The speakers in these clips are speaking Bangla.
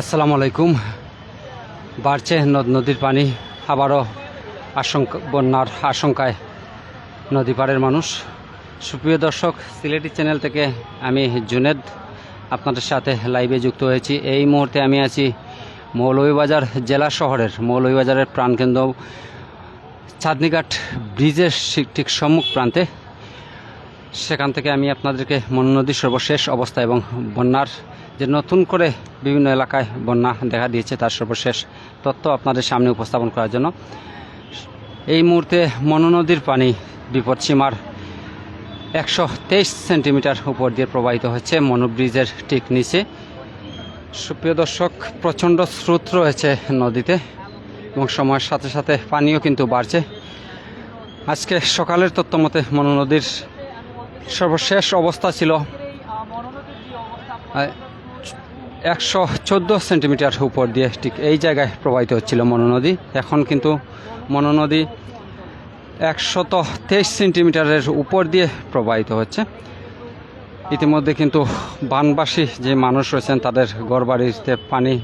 আসসালামু আলাইকুম। বাড়ছে নদ নদীর পানি। আবারও আশঙ্কা বন্যার আশঙ্কায় নদী পাড়ের মানুষ। সুপ্রিয় দর্শক, সিলেটি চ্যানেল থেকে আমি জুনেদ আপনাদের সাথে লাইভে যুক্ত হয়েছি। এই মুহূর্তে আমি আছি মৌলভীবাজার জেলা শহরের মৌলভীবাজারের প্রাণকেন্দ্র চাঁদনীঘাট ব্রিজের ঠিক- সম্মুখ প্রান্তে। সেখান থেকে আমি আপনাদেরকে মনু নদীর সর্বশেষ অবস্থা এবং বন্যার যে নতুন করে বিভিন্ন এলাকায় বন্যা দেখা দিয়েছে, তার সর্বশেষ তথ্য আপনাদের সামনে উপস্থাপন করার জন্য। এই মুহূর্তে মনু নদীর পানি বিপদসীমার একশো তেইশ সেন্টিমিটার উপর দিয়ে প্রবাহিত হচ্ছে মনু ব্রিজের ঠিক নিচে। সুপ্রিয় দর্শক, প্রচণ্ড স্রোত রয়েছে নদীতে এবং সময়ের সাথে সাথে পানিও কিন্তু বাড়ছে। আজকে সকালের তথ্য মতে মনু নদীর সর্বশেষ অবস্থা ছিল একশো চোদ্দ সেন্টিমিটার উপর দিয়ে ঠিক এই জায়গায় প্রবাহিত হচ্ছিল মনু নদী। এখন কিন্তু মনু নদী একশত তেইশ সেন্টিমিটারের উপর দিয়ে প্রবাহিত হচ্ছে। ইতিমধ্যে কিন্তু বানবাসী যে মানুষ রয়েছেন, তাদের ঘরবাড়িতে পানি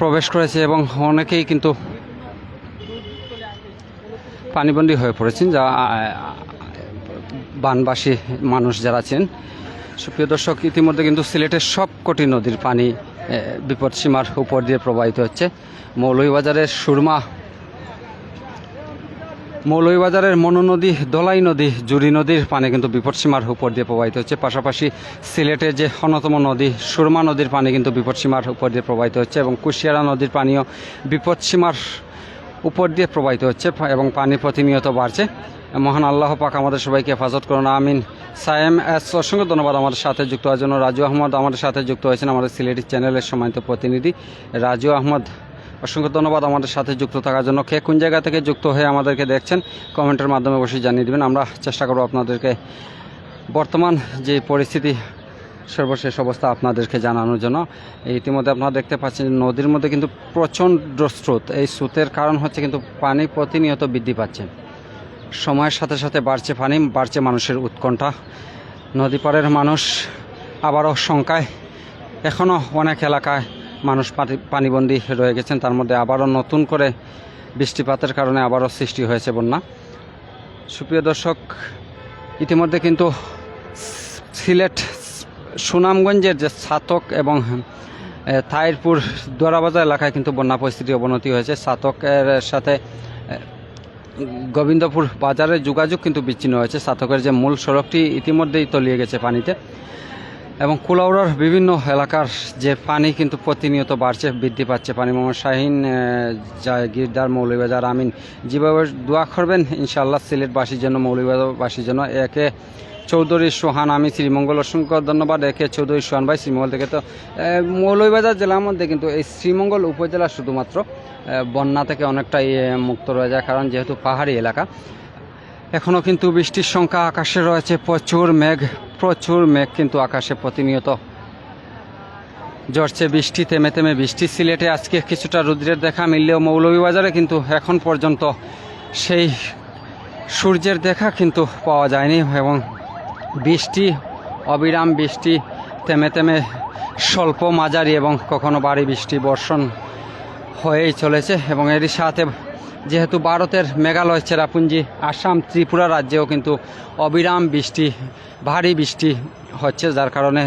প্রবেশ করেছে এবং অনেকেই কিন্তু পানিবন্দী হয়ে পড়েছেন, যা বানবাসী মানুষ যারা আছেন। সুপ্রিয় দর্শক, ইতিমধ্যে কিন্তু সিলেটের সব কটি নদীর পানি বিপদসীমার উপর দিয়ে প্রবাহিত হচ্ছে। মৌলভীবাজারের সুরমা, মৌলভীবাজারের মনো নদী, দলাই নদী জুড়ি নদীর পানি কিন্তু বিপদসীমার উপর দিয়ে প্রবাহিত হচ্ছে। পাশাপাশি সিলেটের যে অন্যতম নদী, সুরমা নদীর পানি কিন্তু বিপদসীমার উপর দিয়ে প্রবাহিত হচ্ছে এবং কুশিয়ারা নদীর পানিও বিপদসীমার উপর দিয়ে প্রবাহিত হচ্ছে এবং পানি প্রতিনিয়ত বাড়ছে। মহান আল্লাহ পাক আমাদের সবাইকে হেফাজত করুন, আমিন। সায়েম এস, অসংখ্য ধন্যবাদ আমাদের সাথে যুক্ত হওয়ার জন্য। রাজু আহমদ আমাদের সাথে যুক্ত হয়েছেন আমাদের সিলেটি চ্যানেলের সম্মানিত প্রতিনিধি। রাজু আহমদ, অসংখ্য ধন্যবাদ আমাদের সাথে যুক্ত থাকার জন্য। কে কোন জায়গা থেকে যুক্ত হয়ে আমাদেরকে দেখছেন, কমেন্টের মাধ্যমে অবশ্যই জানিয়ে দেবেন। আমরা চেষ্টা করব আপনাদেরকে বর্তমান যে পরিস্থিতি, সর্বশেষ অবস্থা আপনাদেরকে জানানোর জন্য। ইতিমধ্যে আপনারা দেখতে পাচ্ছেন নদীর মধ্যে কিন্তু প্রচণ্ড স্রোত। এই স্রোতের কারণ হচ্ছে কিন্তু পানি প্রতিনিয়ত বৃদ্ধি পাচ্ছে। সময়ের সাথে সাথে বাড়ছে পানি, বাড়ছে মানুষের উৎকণ্ঠা। নদী পাড়ের মানুষ আবারও শঙ্কায়। এখনও অনেক এলাকায় মানুষ পানি- পানিবন্দী রয়ে গেছেন। তার মধ্যে আবারও নতুন করে বৃষ্টিপাতের কারণে আবারও সৃষ্টি হয়েছে বন্যা। সুপ্রিয় দর্শক, ইতিমধ্যে কিন্তু সিলেট, সুনামগঞ্জের যে ছাতক এবং তাইরপুর দোয়ারাবাজার এলাকায় কিন্তু বন্যা পরিস্থিতি অবনতি হয়েছে। ছাতকের সাথে গোবিন্দপুর বাজারের যোগাযোগ কিন্তু বিচ্ছিন্ন হয়েছে। সাতকের যে মূল সড়কটি ইতিমধ্যেই তলিয়ে গেছে পানিতে এবং কুলাউড়ার বিভিন্ন এলাকার যে পানি কিন্তু প্রতিনিয়ত বাড়ছে বৃদ্ধি পাচ্ছে। পানি মোহাম্মদ শাহিন এ, জাগিরদার মৌলভীবাজার আমিন। যেভাবে দোয়া করবেন ইনশাআল্লাহ সিলেটবাসীর জন্য মৌলভীবাজারবাসীর জন্য। একে চৌধুরী সোহান, আমি শ্রীমঙ্গল অসংখ্য ধন্যবাদ। একে চৌধুরী সোহান ভাই শ্রীমঙ্গল থেকে তো মৌলভীবাজার জেলার মধ্যে কিন্তু এই শ্রীমঙ্গল উপজেলা শুধুমাত্র বন্যা থেকে অনেকটাই মুক্ত রয়ে যায়, কারণ যেহেতু পাহাড়ি এলাকা। এখনও কিন্তু বৃষ্টির সংখ্যা আকাশে রয়েছে, প্রচুর মেঘ প্রচুর মেঘ কিন্তু আকাশে প্রতিনিয়ত। ঝরছে বৃষ্টি, থেমে থেমে বৃষ্টি, সিলেটে আজকে কিছুটা রুদ্রের দেখা মিললেও মৌলভীবাজারে কিন্তু এখন পর্যন্ত সেই সূর্যের দেখা কিন্তু পাওয়া যায়নি এবং বৃষ্টি, অবিরাম বৃষ্টি, থেমে থেমে স্বল্প মাঝারি এবং কখনো ভারী বৃষ্টি বর্ষণ হয়েই চলেছে এবং এরই সাথে যেহেতু ভারতের মেঘালয়, চেরাপুঞ্জি, আসাম, ত্রিপুরা রাজ্যেও কিন্তু অবিরাম বৃষ্টি, ভারী বৃষ্টি হচ্ছে, যার কারণে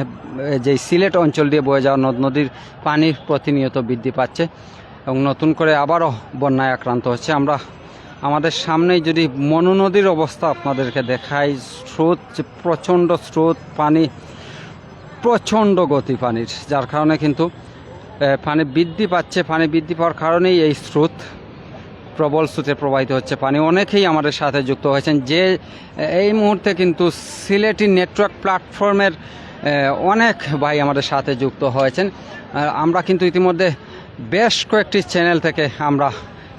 যে সিলেট অঞ্চল দিয়ে বয়ে যাওয়া নদ নদীর পানি প্রতিনিয়ত বৃদ্ধি পাচ্ছে এবং নতুন করে আবারও বন্যায় আক্রান্ত হচ্ছে। আমরা আমাদের সামনেই যদি মনোনদীর অবস্থা আপনাদেরকে দেখাই, স্রোত প্রচণ্ড স্রোত, পানি প্রচণ্ড গতি পানির, যার কারণে কিন্তু পানি বৃদ্ধি পাচ্ছে। পানি বৃদ্ধি পাওয়ার কারণেই এই স্রোত প্রবল স্রোতে প্রবাহিত হচ্ছে। পানি অনেকেই আমাদের সাথে যুক্ত হয়েছেন যে এই মুহূর্তে কিন্তু সিলেটি নেটওয়ার্ক প্ল্যাটফর্মের অনেক ভাই আমাদের সাথে যুক্ত হয়েছেন। আমরা কিন্তু ইতিমধ্যে বেশ কয়েকটি চ্যানেল থেকে আমরা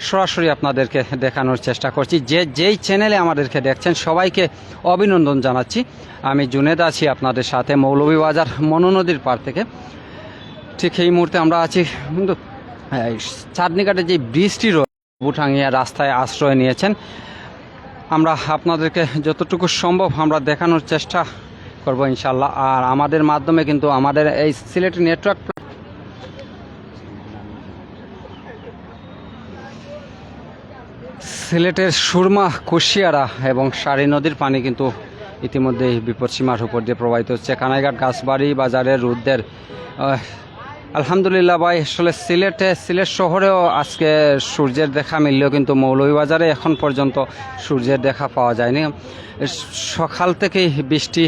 সরাসরি আপনাদেরকে দেখানোর চেষ্টা করছি। যে যেই চ্যানেলে আমাদেরকে দেখছেন, সবাইকে অভিনন্দন জানাচ্ছি। আমি জুনেদ আছি আপনাদের সাথে মৌলভীবাজার মনু নদীর পার থেকে। ঠিক এই মুহূর্তে আমরা আছি কিন্তু চাঁদনিঘাটে যে ব্রিজটি রয়েছে বুঠাঙ্গিয়া রাস্তায় আশ্রয় নিয়েছেন। আমরা আপনাদেরকে যতটুকু সম্ভব আমরা দেখানোর চেষ্টা করব ইনশাল্লাহ। আর আমাদের মাধ্যমে কিন্তু আমাদের এই সিলেট নেটওয়ার্ক সিলেটের সুরমা, কুশিয়ারা এবং সারি নদীর পানি কিন্তু ইতিমধ্যেই বিপদসীমার উপর দিয়ে প্রবাহিত হচ্ছে। কানাইঘাট, গাছবাড়ি বাজারের রুদ্রের আলহামদুলিল্লাহ ভাই, আসলে সিলেটে, সিলেট শহরেও আজকে সূর্যের দেখা মিললেও কিন্তু মৌলভীবাজারে এখন পর্যন্ত সূর্যের দেখা পাওয়া যায়নি। সকাল থেকেই বৃষ্টি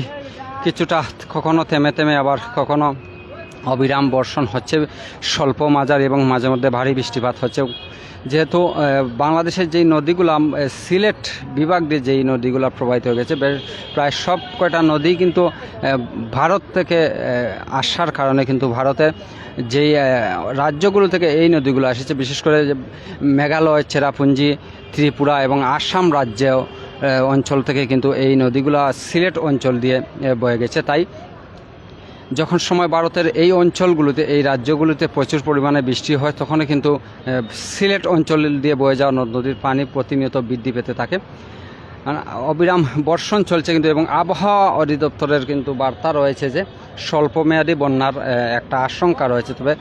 কিছুটা কখনো থেমে থেমে আবার কখনো অবিরাম বর্ষণ হচ্ছে। স্বল্প মাজার এবং মাঝে মধ্যে ভারী বৃষ্টিপাত হচ্ছে। যেহেতু বাংলাদেশের যেই নদীগুলো সিলেট বিভাগ দিয়ে যেই নদীগুলো প্রবাহিত হয়ে গেছে প্রায় সব কয়টা নদী কিন্তু ভারত থেকে আসার কারণে কিন্তু ভারতে যেই রাজ্যগুলো থেকে এই নদীগুলো এসেছে বিশেষ করে মেঘালয়, চেরাপুঞ্জি, ত্রিপুরা এবং আসাম রাজ্য অঞ্চল থেকে কিন্তু এই নদীগুলো সিলেট অঞ্চল দিয়ে বয়ে গেছে। তাই যখন সময় ভারতের এই অঞ্চলগুলোতে, এই রাজ্যগুলোতে প্রচুর পরিমাণে বৃষ্টি হয়, তখনই কিন্তু সিলেট অঞ্চল দিয়ে বয়ে যাওয়া নদ নদীর পানি প্রতিনিয়ত বৃদ্ধি পেতে থাকে। অবিরাম বর্ষণ চলছে কিন্তু, এবং আবহাওয়া অধিদপ্তরের কিন্তু বার্তা রয়েছে যে, স্বল্পমেয়াদী বন্যার একটা আশঙ্কা রয়েছে। তবে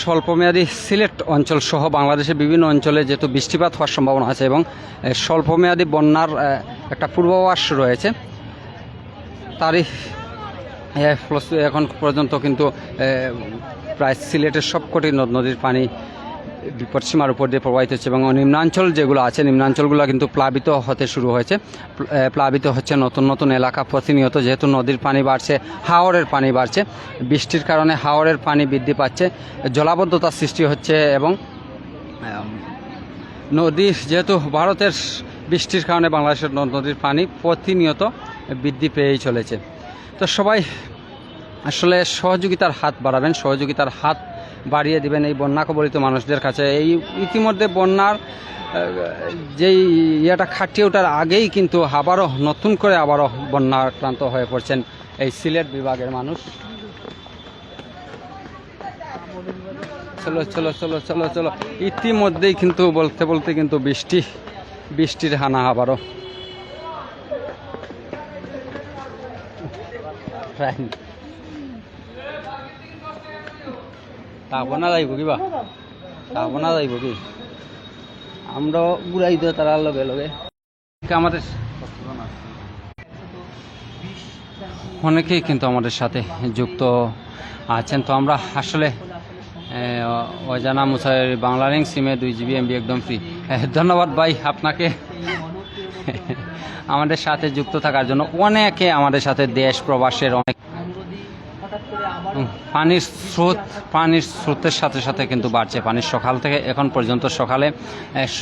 স্বল্পমেয়াদী সিলেট অঞ্চল সহ বাংলাদেশের বিভিন্ন অঞ্চলে যেহেতু বৃষ্টিপাত হওয়ার সম্ভাবনা আছে এবং স্বল্পমেয়াদী বন্যার একটা পূর্বাভাস রয়েছে। তারই এখন পর্যন্ত কিন্তু প্রায় সিলেটের সবকটি নদ নদীর পানি বিপদসীমার উপর দিয়ে প্রবাহিত হচ্ছে এবং নিম্নাঞ্চল যেগুলো আছে, নিম্নাঞ্চলগুলো কিন্তু প্লাবিত হতে শুরু হয়েছে। প্লাবিত হচ্ছে নতুন নতুন এলাকা প্রতিনিয়ত, যেহেতু নদীর পানি বাড়ছে, হাওরের পানি বাড়ছে। বৃষ্টির কারণে হাওরের পানি বৃদ্ধি পাচ্ছে জলাবদ্ধতার সৃষ্টি হচ্ছে এবং নদী যেহেতু ভারতের বৃষ্টির কারণে বাংলাদেশের নদীর পানি প্রতিনিয়ত বৃদ্ধি পেয়েই চলেছে। তো সবাই আসলে সহযোগিতার হাত বাড়াবেন, সহযোগিতার হাত বাড়িয়ে দিবেন এই বন্যা কবলিত মানুষদের কাছে। এই ইতিমধ্যে বন্যার যেই ইয়েটা খাটিয়ে ওঠার আগেই কিন্তু আবারও নতুন করে আবারও বন্যা আক্রান্ত হয়ে পড়ছেন এই সিলেট বিভাগের মানুষ। চলো চলো চলো চলো চলো। ইতিমধ্যেই কিন্তু বলতে বলতে কিন্তু বৃষ্টি, বৃষ্টির হানা আবারও। যাইব কিবা? যাইব কি? আমরা লগে লগে। আমাদের অনেকেই কিন্তু আমাদের সাথে যুক্ত আছেন। তো আমরা আসলে অজানা মুসাইর বাংলা লিঙ্ক সিমে দুই জিবি এমবি একদম ফ্রি ধন্যবাদ ভাই আপনাকে। আমাদের সাথে যুক্ত থাকার জন্য অনেকে আমাদের সাথে দেশ প্রবাসের অনেক পানির স্রোত, পানির স্রোতের সাথে সাথে কিন্তু বাড়ছে পানির সকাল থেকে এখন পর্যন্ত সকালে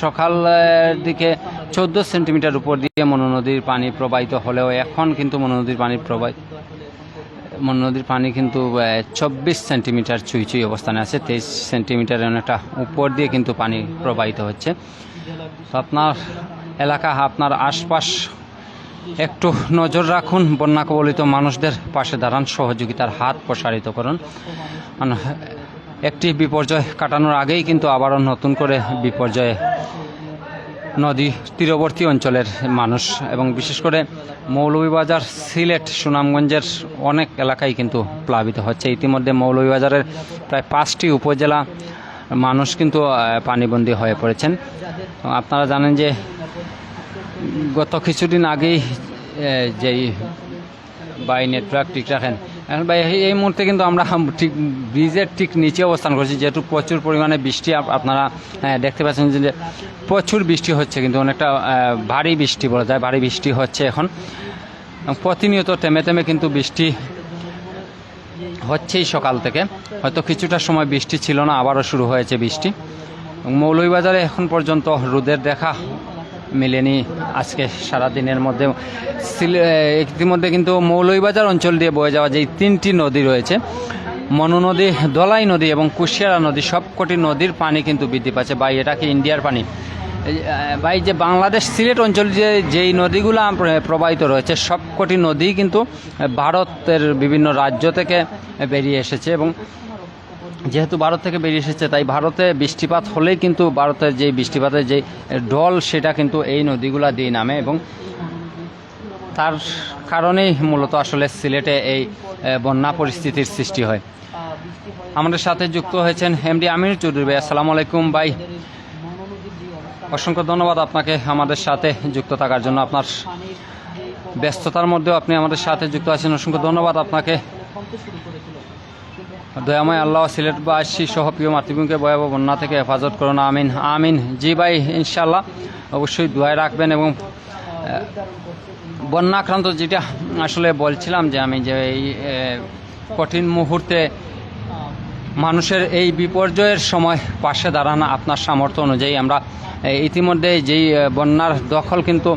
সকালের দিকে চোদ্দ সেন্টিমিটার উপর দিয়ে মনু নদীর পানি প্রবাহিত হলেও এখন কিন্তু মনু নদীর পানি প্রবাহিত মনু নদীর পানি কিন্তু চব্বিশ সেন্টিমিটার চুই চুই অবস্থানে আছে, তেইশ সেন্টিমিটার অনেকটা উপর দিয়ে কিন্তু পানি প্রবাহিত হচ্ছে। আপনার এলাকা, আপনার আশপাশ একটু নজর রাখুন বন্যা কবলিত মানুষদের পাশে দাঁড়ান, সহযোগিতার হাত প্রসারিত করুন। একটি বিপর্যয় কাটানোর আগেই কিন্তু আবারও নতুন করে বিপর্যয়ে নদী তীরবর্তী অঞ্চলের মানুষ এবং বিশেষ করে মৌলভীবাজার, সিলেট, সুনামগঞ্জের অনেক এলাকায় কিন্তু প্লাবিত হচ্ছে। ইতিমধ্যে মৌলভীবাজারের প্রায় পাঁচটি উপজেলা মানুষ কিন্তু পানিবন্দী হয়ে পড়েছেন। আপনারা জানেন যে গত কিছুদিন আগেই যেই বাই নেটওয়ার্ক ঠিক রাখেন। এখন ভাই, এই- মুহূর্তে কিন্তু আমরা ঠিক ব্রিজের ঠিক নিচে অবস্থান করছি, যেহেতু প্রচুর পরিমাণে বৃষ্টি আপ- আপনারা দেখতে পাচ্ছেন যে প্রচুর বৃষ্টি হচ্ছে, কিন্তু অনেকটা ভারী বৃষ্টি বলা যায়, ভারী বৃষ্টি হচ্ছে এখন। প্রতিনিয়ত থেমে থেমে কিন্তু বৃষ্টি হচ্ছেই সকাল থেকে। হয়তো কিছুটা সময় বৃষ্টি ছিল না, আবারও শুরু হয়েছে বৃষ্টি। মৌলভীবাজারে এখন পর্যন্ত রোদের দেখা মেলেনি আজকে সারা দিনের মধ্যে ইতিমধ্যে কিন্তু মৌলভীবাজার অঞ্চল দিয়ে বয়ে যাওয়া যে তিনটি নদী রয়েছে, মনু নদী দলাই নদী এবং কুশিয়ারা নদী, সবকটি নদীর পানি কিন্তু বৃদ্ধি পাচ্ছে। বা এটা কি ইন্ডিয়ার পানি? ভাই, যে বাংলাদেশ সিলেট অঞ্চল যে, যেই নদীগুলো প্রবাহিত রয়েছে, সবকটি নদী কিন্তু ভারতের বিভিন্ন রাজ্য থেকে বেরিয়ে এসেছে এবং যেহেতু ভারত থেকে বেরিয়ে এসেছে, তাই ভারতে বৃষ্টিপাত হলেই কিন্তু ভারতের যে বৃষ্টিপাতের যে ঢল, সেটা কিন্তু এই নদীগুলা দিয়ে নামে এবং তার কারণেই মূলত আসলে সিলেটে এই বন্যা পরিস্থিতির সৃষ্টি হয়। আমাদের সাথে যুক্ত হয়েছেন এমডি আমির চৌধুরী ভাই, আসসালামু আলাইকুম ভাই। অসংখ্য ধন্যবাদ আপনাকে আমাদের সাথে যুক্ত থাকার জন্য। আপনার ব্যস্ততার মধ্যেও আপনি আমাদের সাথে যুক্ত আছেন, অসংখ্য ধন্যবাদ আপনাকে। দয়াময় আল্লাহ সিলেটবাসী সহ প্রিয় মাতৃভূমিকে ভয়াবহ বন্যা থেকে হেফাজত করুন আমিন। আমিন। জি ভাই ইনশাল্লাহ অবশ্যই দোয়ায় রাখবেন এবং আহ, বন্যা আক্রান্ত যেটা আসলে বলছিলাম যে আমি যে এই কঠিন মুহূর্তে মানুষের এই বিপর্যয়ের সময় পাশে দাঁড়ানো আপনার সামর্থ্য অনুযায়ী আমরা ইতিমধ্যে যেই বন্যার দখল কিন্তু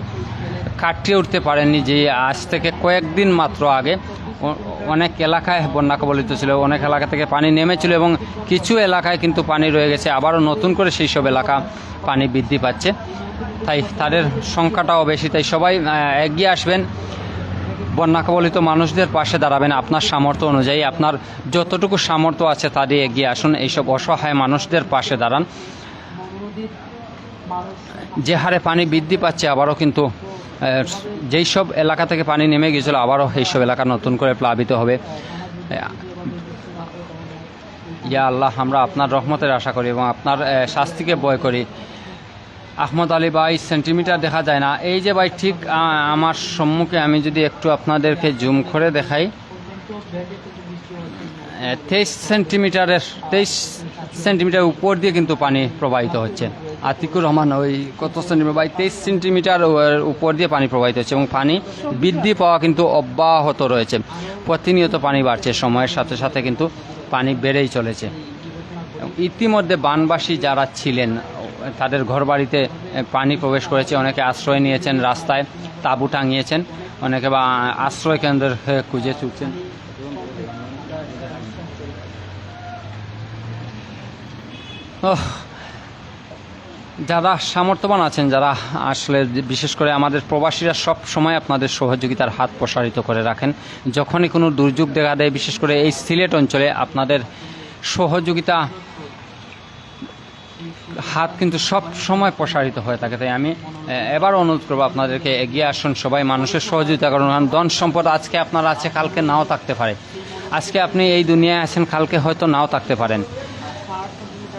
কাটিয়ে উঠতে পারেননি যে আজ থেকে কয়েকদিন মাত্র আগে অনেক এলাকায় বন্যা কবলিত ছিল, অনেক এলাকা থেকে পানি নেমেছিল এবং কিছু এলাকায় কিন্তু পানি রয়ে গেছে। আবারও নতুন করে সেই সব এলাকা পানি বৃদ্ধি পাচ্ছে। তাই তাদের সংখ্যাটাও বেশি, তাই সবাই এগিয়ে আসবেন। বন্যা কবলিত মানুষদের পাশে দাঁড়াবেন আপনার সামর্থ্য অনুযায়ী। আপনার যতটুকু সামর্থ্য আছে তা দিয়ে এগিয়ে আসুন, এইসব অসহায় মানুষদের পাশে দাঁড়ান। যে হারে পানি বৃদ্ধি পাচ্ছে, আবারও কিন্তু যেই সব এলাকা থেকে পানি নেমে গিয়েছিল, আবারও এইসব এলাকা নতুন করে প্লাবিত হবে। ইয়া আল্লাহ, আমরা আপনার রহমতের আশা করি এবং আপনার শাস্তিকে বয় করি। আহমদ আলী ভাই, সেন্টিমিটার দেখা যায় না। এই যে ভাই, ঠিক আমার সম্মুখে আমি যদি একটু আপনাদেরকে জুম করে দেখাই। তেইশ সেন্টিমিটারের, তেইশ সেন্টিমিটার উপর দিয়ে কিন্তু পানি প্রবাহিত হচ্ছে। আতিকুর রহমান ওই কত সেন্টিমিটার বাই তেইশ সেন্টিমিটার উপর দিয়ে পানি প্রবাহিত হচ্ছে এবং পানি বৃদ্ধি পাওয়া কিন্তু অব্যাহত রয়েছে। প্রতিনিয়ত পানি বাড়ছে সময়ের সাথে সাথে কিন্তু পানি বেড়েই চলেছে। ইতিমধ্যে বানবাসী যারা ছিলেন তাদের ঘরবাড়িতে পানি প্রবেশ করেছে অনেকে আশ্রয় নিয়েছেন রাস্তায় তাঁবু টাঙিয়েছেন অনেকে বা আশ্রয় কেন্দ্রের খুঁজে চুকছেন ওহ, যারা সামর্থ্যবান আছেন, যারা আসলে বিশেষ করে আমাদের প্রবাসীরা সব সময় আপনাদের সহযোগিতার হাত প্রসারিত করে রাখেন। যখনই কোনো দুর্যোগ দেখা দেয়, বিশেষ করে এই সিলেট অঞ্চলে, আপনাদের সহযোগিতা হাত কিন্তু সব সময় প্রসারিত হয়ে থাকে। তাই আমি এবার অনুরোধ করব আপনাদেরকে এগিয়ে আসুন, সবাই মানুষের সহযোগিতা করুন। কারণ ধন সম্পদ আজকে আপনার আছে, কালকে নাও থাকতে পারে। আজকে আপনি এই দুনিয়ায় আছেন, কালকে হয়তো নাও থাকতে পারেন।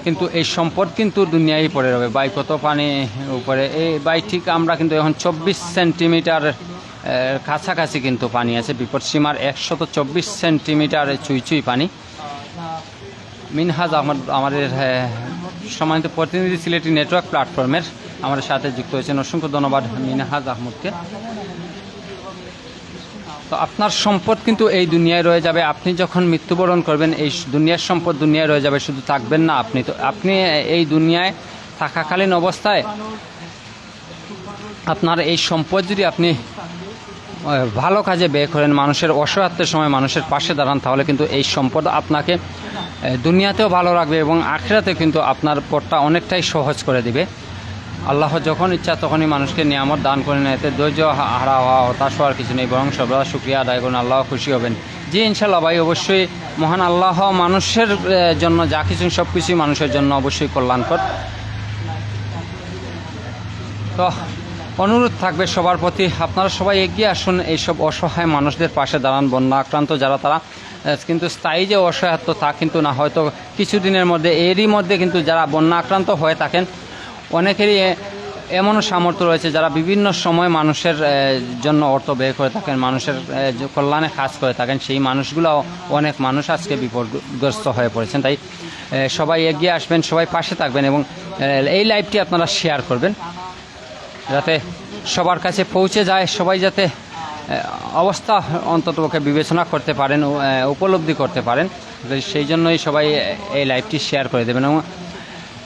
কিন্তু এই সম্পদ কিন্তু দুনিয়ায় পড়ে রবে। বাই কত পানি উপরে? এই বাই ঠিক আমরা কিন্তু এখন চব্বিশ সেন্টিমিটার কাছাকাছি কিন্তু পানি আছে। বিপদ বিপদসীমার একশত চব্বিশ সেন্টিমিটার চুই চুই পানি। মিনহাজ আহমদ আমাদের সম্মানিত প্রতিনিধি সিলেটি নেটওয়ার্ক প্ল্যাটফর্মের আমাদের সাথে যুক্ত হয়েছেন। অসংখ্য ধন্যবাদ মিনহাজ আহমদকে। তো আপনার সম্পদ কিন্তু এই দুনিয়ায় রয়ে যাবে। আপনি যখন মৃত্যুবরণ করবেন, এই দুনিয়ার সম্পদ দুনিয়ায় রয়ে যাবে। শুধু থাকবেন না আপনি তো আপনি এই দুনিয়ায় থাকাকালীন অবস্থায় আপনার এই সম্পদ যদি আপনি ভালো কাজে ব্যয় করেন, মানুষের অসহায়ত্বের সময় মানুষের পাশে দাঁড়ান, তাহলে কিন্তু এই সম্পদ আপনাকে দুনিয়াতেও ভালো রাখবে এবং আখেরাতে কিন্তু আপনার পথটা অনেকটাই সহজ করে দিবে। আল্লাহ যখন ইচ্ছা তখনই মানুষকে নিয়ামত দান করেন এতে ধৈর্য হারা হওয়া, হতাশ হওয়ার কিছু নেই, বরং সর্বদা শুক্রিয়া আদায় করুন, আল্লাহ খুশি হবেন। জি ইনশাল্লাহ ভাই, অবশ্যই মহান আল্লাহ মানুষের জন্য যা কিছু সব কিছুই মানুষের জন্য অবশ্যই কল্যাণকর। তো, অনুরোধ থাকবে সবার প্রতি, আপনারা সবাই এগিয়ে আসুন, এইসব অসহায় মানুষদের পাশে দাঁড়ান, বন্যা আক্রান্ত যারা তারা কিন্তু স্থায়ী যে অসহায়ত্ব তা কিন্তু না, হয়তো কিছুদিনের মধ্যে, এরই মধ্যে কিন্তু যারা বন্যা আক্রান্ত হয়ে থাকেন অনেকেরই এমনও সামর্থ্য রয়েছে যারা বিভিন্ন সময় মানুষের জন্য অর্থ ব্যয় করে থাকেন, মানুষের কল্যাণে কাজ করে থাকেন, সেই মানুষগুলো অনেক মানুষ আজকে বিপদগ্রস্ত হয়ে পড়েছেন। তাই সবাই এগিয়ে আসবেন, সবাই পাশে থাকবেন এবং এই লাইভটি আপনারা শেয়ার করবেন যাতে সবার কাছে পৌঁছে যায়, সবাই যাতে অবস্থা অন্ততপক্ষে বিবেচনা করতে পারেন উপলব্ধি করতে পারেন। সেই জন্যই সবাই এই লাইভটি শেয়ার করে দেবেন এবং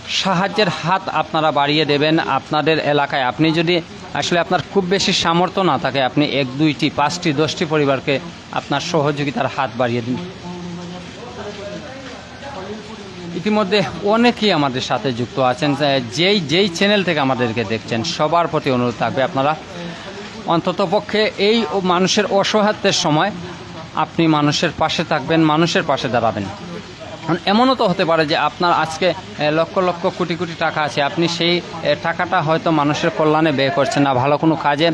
সাহায্যের হাত আপনারা বাড়িয়ে দেবেন আপনাদের এলাকায়। আপনি যদি আসলে আপনার খুব বেশি সামর্থ্য না থাকে, আপনি এক, দুইটি, পাঁচটি, দশটি পরিবারকে আপনার সহযোগিতার হাত বাড়িয়ে দিন। ইতিমধ্যে অনেকেই আমাদের সাথে যুক্ত আছেন। যেই যেই চ্যানেল থেকে আমাদেরকে দেখছেন, সবার প্রতি অনুরোধ থাকবে আপনারা অন্ততপক্ষে এই মানুষের অসহায়ত্বের সময় আপনি মানুষের পাশে থাকবেন, মানুষের পাশে দাঁড়াবেন। কারণ এমনও তো হতে পারে যে আপনার আজকে লক্ষ লক্ষ কোটি কোটি টাকা আছে, আপনি সেই টাকাটা হয়তো মানুষের কল্যাণে ব্যয় করছেন না, ভালো কোনো কাজে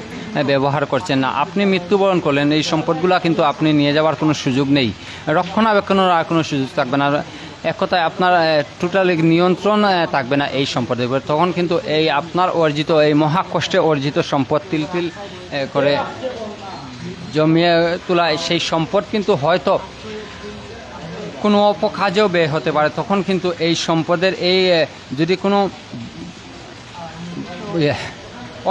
ব্যবহার করছেন না। আপনি মৃত্যুবরণ করলেন, এই সম্পদগুলো কিন্তু আপনি নিয়ে যাওয়ার কোনো সুযোগ নেই। রক্ষণাবেক্ষণের আর কোনো সুযোগ থাকবে না। এক কথায় আপনার টোটালি নিয়ন্ত্রণ থাকবে না এই সম্পদের উপর। তখন কিন্তু এই আপনার অর্জিত, এই মহা কষ্টে অর্জিত সম্পদ তিল তিল করে জমিয়ে তোলা সেই সম্পদ কিন্তু হয়তো কোনো অপকাজেও ব্যয় হতে পারে, তখন কিন্তু এই সম্পদের এই যদি কোনো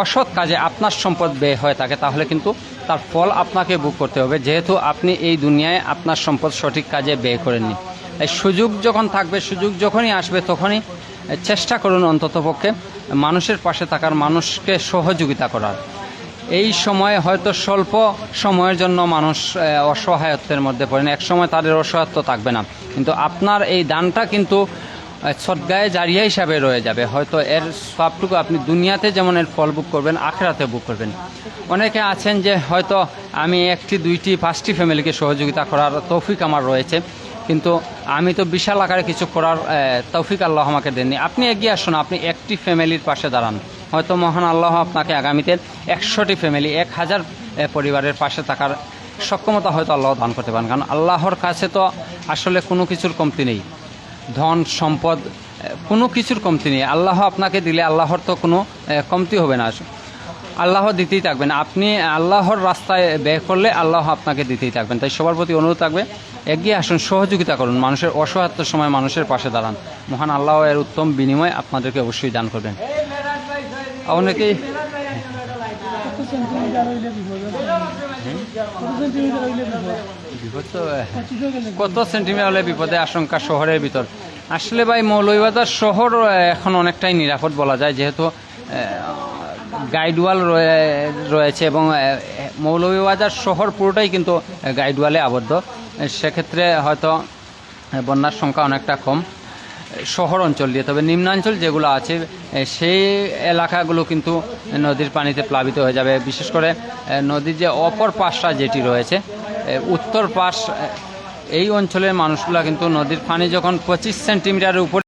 অসৎ কাজে আপনার সম্পদ ব্যয় হয়ে থাকে তাহলে কিন্তু তার ফল আপনাকে বুক করতে হবে। যেহেতু আপনি এই দুনিয়ায় আপনার সম্পদ সঠিক কাজে ব্যয় করেননি। এই সুযোগ যখন থাকবে, সুযোগ যখনই আসবে, তখনই চেষ্টা করুন অন্ততপক্ষে মানুষের পাশে থাকার, মানুষকে সহযোগিতা করার। এই সময়ে হয়তো স্বল্প সময়ের জন্য মানুষ অসহায়ত্বের মধ্যে পড়েন। এক সময় তাদের অসহায়ত্ব থাকবে না। কিন্তু আপনার এই দানটা কিন্তু সদ্গায়ে জারিয়া হিসাবে রয়ে যাবে। হয়তো এর সবটুকু আপনি দুনিয়াতে যেমন এর ফল বুক করবেন, আখেরাতে বুক করবেন। অনেকে আছেন যে হয়তো আমি একটি, দুইটি, পাঁচটি ফ্যামিলিকে সহযোগিতা করার তৌফিক আমার রয়েছে। কিন্তু আমি তো বিশাল আকারে কিছু করার তৌফিক আল্লাহ আমাকে দেননি। আপনি এগিয়ে আসুন, আপনি একটি ফ্যামিলির পাশে দাঁড়ান। হয়তো মহান আল্লাহ আপনাকে আগামীতে একশোটি ফ্যামিলি এক হাজার পরিবারের পাশে থাকার সক্ষমতা হয়তো আল্লাহ দান করতে পারেন। কারণ আল্লাহর কাছে তো আসলে কোনো কিছুর কমতি নেই। ধন, সম্পদ কোনো কিছুর কমতি নেই। আল্লাহ আপনাকে দিলে আল্লাহর তো কোনো কমতি হবে না। আল্লাহ দিতেই থাকবেন। আপনি আল্লাহর রাস্তায় ব্যয় করলে আল্লাহ আপনাকে দিতেই থাকবেন। তাই সবার প্রতি অনুরোধ থাকবে, এগিয়ে আসুন, সহযোগিতা করুন। মানুষের অসহায়ত্বের সময় মানুষের পাশে দাঁড়ান। মহান আল্লাহ এর উত্তম বিনিময় আপনাদেরকে অবশ্যই দান করবেন। অনেকেই কত সেন্টিমিটার হলে বিপদে? আশঙ্কা শহরের ভিতর। আসলে ভাই মৌলভীবাজার শহর এখন অনেকটাই নিরাপদ বলা যায় যেহেতু গাইডওয়াল রয়েছে এবং আহ, মৌলভীবাজার শহর পুরোটাই কিন্তু গাইডওয়ালে আবদ্ধ। সেক্ষেত্রে হয়তো বন্যার সংখ্যা অনেকটা কম। শহর অঞ্চল দিয়ে। তবে নিম্নাঞ্চল যেগুলো আছে সেই এলাকাগুলো কিন্তু নদীর পানিতে প্লাবিত হয়ে যাবে। বিশেষ করে নদীর যে অপর পাশটা যেটি রয়েছে উত্তর পাশ এই অঞ্চলের মানুষগুলো কিন্তু নদীর পানি যখন পঁচিশ সেন্টিমিটারের উপর